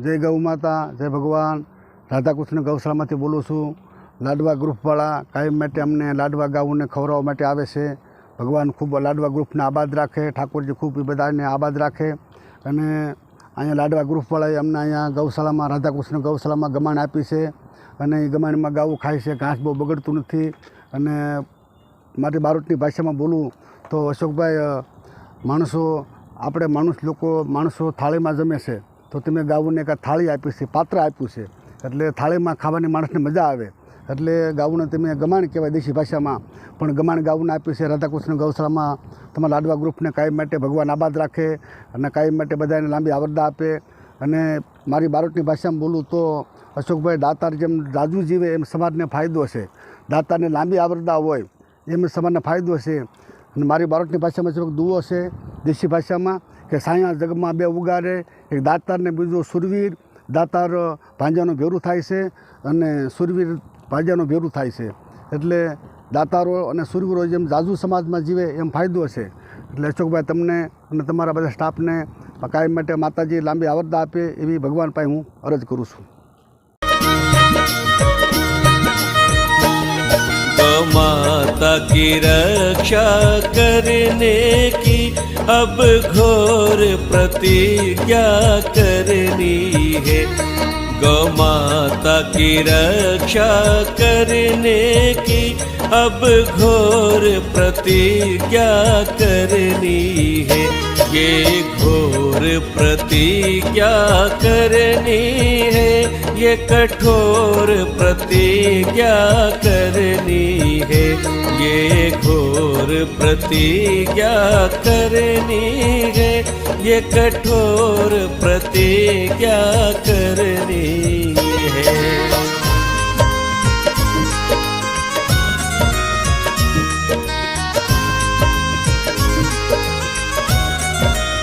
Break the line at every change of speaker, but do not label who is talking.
જય ગૌ માતા, જય ભગવાન. રાધાકૃષ્ણ ગૌશાળામાંથી બોલું છું. લાડવા ગ્રુપવાળા કાયમ માટે અમને લાડવા ગાઉને ખવડાવવા માટે આવે છે. ભગવાન ખૂબ લાડવા ગ્રુપને આબાદ રાખે, ઠાકોરજી ખૂબ બધાને આબાદ રાખે. અને અહીંયા લાડવા ગ્રુપવાળાએ અમને અહીંયા ગૌશાળામાં, રાધાકૃષ્ણ ગૌશાળામાં ગમાણ આપી છે. અને એ ગમાણમાં ગાવું ખાય છે, ઘાસ બહુ બગડતું નથી. અને મારી બારોટની ભાષામાં બોલું તો અશોકભાઈ માણસો, આપણે માણસ લોકો માણસો થાળીમાં જમે છે. તો તમે ગાઉને એક થાળી આપી છે, પાત્ર આપ્યું છે. એટલે થાળીમાં ખાવાની માણસને મજા આવે. એટલે ગાઉને તમે ગમાણ કહેવાય દેશી ભાષામાં. પણ ગમાણ ગાઉને આપ્યું છે રાધાકૃષ્ણ ગૌશાળામાં. તમારા લાડવા ગ્રુપને કાયમ માટે ભગવાન આબાદ રાખે અને કાયમ માટે બધાને લાંબી આવરદા આપે. અને મારી બારોટની ભાષામાં બોલું તો અશોકભાઈ દાતાર જેમ દાદુ જીવે એમ સમાજને ફાયદો છે. દાતારને લાંબી આવરદા હોય એમ સમાજને ફાયદો છે. અને મારી બાળકની ભાષામાં છે દુઓ છે, દેશી ભાષામાં, કે સાયા જગમાં બે ઉગારે એક દાતારને બીજો સુરવીર, દાતાર ભાંજાનું ભેરું થાય છે અને સુરવીર, ભાંજાનું ભેરું થાય છે. એટલે દાતારો અને સુરવીરો જેમ જાજુ સમાજમાં જીવે એમ ફાયદો છે. એટલે અશોકભાઈ તમને અને તમારા બધા સ્ટાફને કાયમ માટે માતાજી લાંબી આવરદા આપે એવી ભગવાન પાસે હું અરજ કરું છું.
की रक्षा करने की अब घोर प्रतिज्ञा करनी है। गौ माता की रक्षा करने की अब घोर प्रतिज्ञा करनी है। ये घोर प्रतिज्ञा करनी है, ये कठोर प्रतिज्ञा करनी है। ये घोर प्रतिज्ञा करनी है ये कठोर प्रतिज्ञा करनी